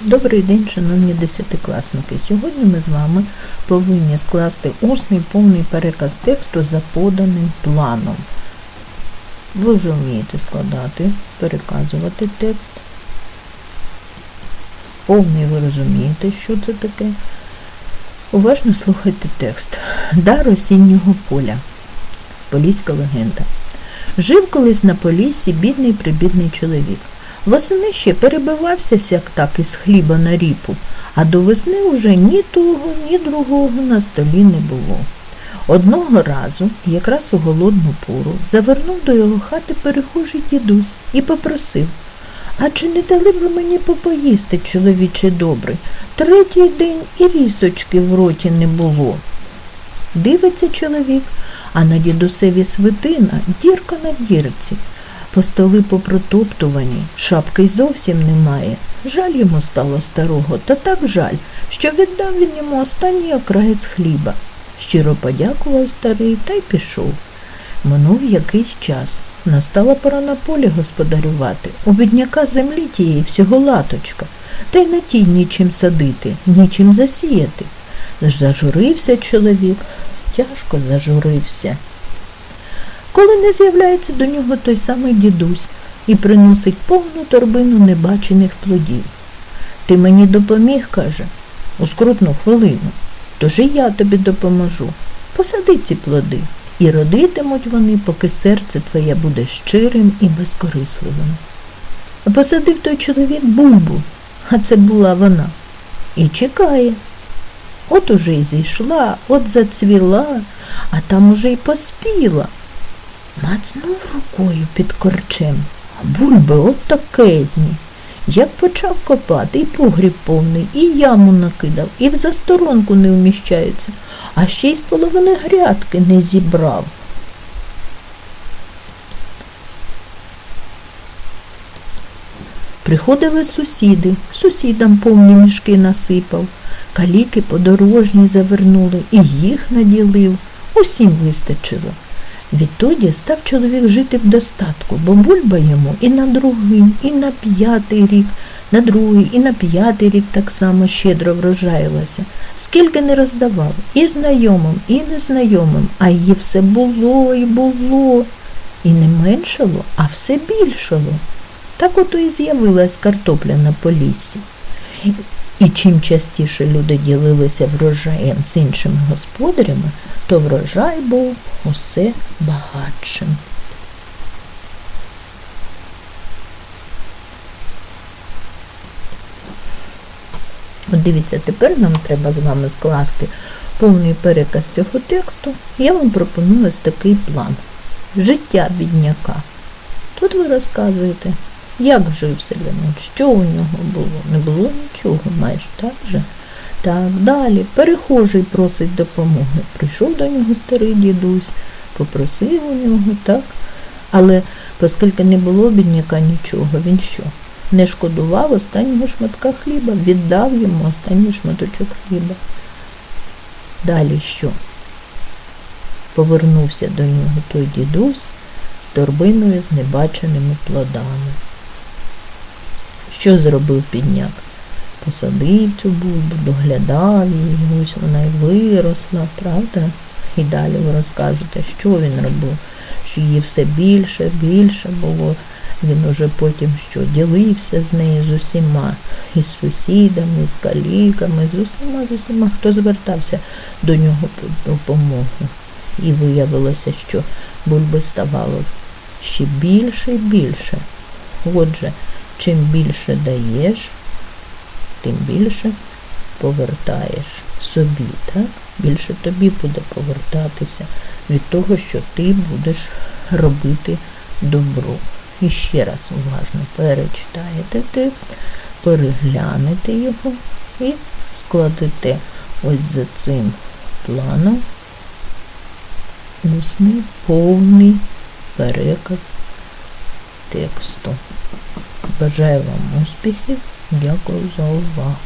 Добрий день, шановні десятикласники. Сьогодні ми з вами повинні скласти усний повний переказ тексту за поданим планом. Ви вже вмієте складати, переказувати текст. Повний ви розумієте, що це таке. Уважно слухайте текст. Дар осіннього поля. Поліська легенда. Жив колись на полісі бідний прибідний чоловік. Восени ще перебивався сяк так із хліба на ріпу, а до весни уже ні того, ні другого на столі не було. Одного разу, якраз у голодну пору, завернув до його хати перехожий дідусь і попросив А чи не дали б ви мені попоїсти, чоловіче добрий? Третій день і рісочки в роті не було. Дивиться чоловік, а на дідусеві свитина дірка на дірці. По столи попротоптувані, шапки зовсім немає. Жаль йому стало старого, та так жаль, що віддав він йому останній окраєць хліба. Щиро подякував старий та й пішов. Минув якийсь час. Настала пора на полі господарювати. У бідняка землі тієї всього латочка, та й на тій нічим садити, нічим засіяти. Зажурився чоловік, тяжко зажурився. Коли не з'являється до нього той самий дідусь і приносить повну торбину небачених плодів. Ти мені допоміг, каже, у скрутну хвилину, тож і я тобі допоможу. Посади ці плоди, і родитимуть вони, поки серце твоє буде щирим і безкорисливим. Посадив той чоловік бульбу, а це була вона, і чекає. От уже й зійшла, от зацвіла, а там уже й поспіла. Мацнув рукою під корчем, а бульби от такезні. Як почав копати, і погріб повний, і яму накидав, і в засторонку не вміщаються, а ще й з половини грядки не зібрав. Приходили сусіди, сусідам повні мішки насипав, каліки подорожні завернули, і їх наділив, усім вистачило. Відтоді став чоловік жити в достатку, бо бульба йому і на другий, і на п'ятий рік, на другий, і на п'ятий рік так само щедро врожаїлася. Скільки не роздавав, і знайомим, і незнайомим, а її все було і було. І не меншало, а все більшало. Так ото і з'явилась картопля на поліссі. І чим частіше люди ділилися врожаєм з іншими господарями, то врожай був усе багатшим. От дивіться, тепер нам треба з вами скласти повний переказ цього тексту. Я вам пропоную ось такий план. Життя бідняка. Тут ви розказуєте, як жив селянин, що у нього було? Не було нічого, майже так же. Так, далі. Перехожий просить допомоги. Прийшов до нього старий дідусь, попросив у нього, так. Але оскільки не було бідняка нічого, він що? Не шкодував останнього шматка хліба, віддав йому останній шматочок хліба. Далі що? Повернувся до нього той дідусь з торбиною з небаченими плодами. Що зробив підняк? Посадив цю бульбу, доглядав її, ось вона й виросла, правда? І далі ви розкажете, що він робив, що її все більше, більше було. Він уже потім що ділився з нею з усіма, із сусідами, з каліками, з усіма, з усіма, хто звертався до нього по допомогу. І виявилося, що бульби ставало ще більше і більше. Отже, чим більше даєш, тим більше повертаєш собі, так? Більше тобі буде повертатися від того, що ти будеш робити добро. І ще раз уважно перечитаєте текст, переглянете його і складете ось за цим планом усний повний переказ тексту. Бажаю вам успіхів. Дякую за увагу.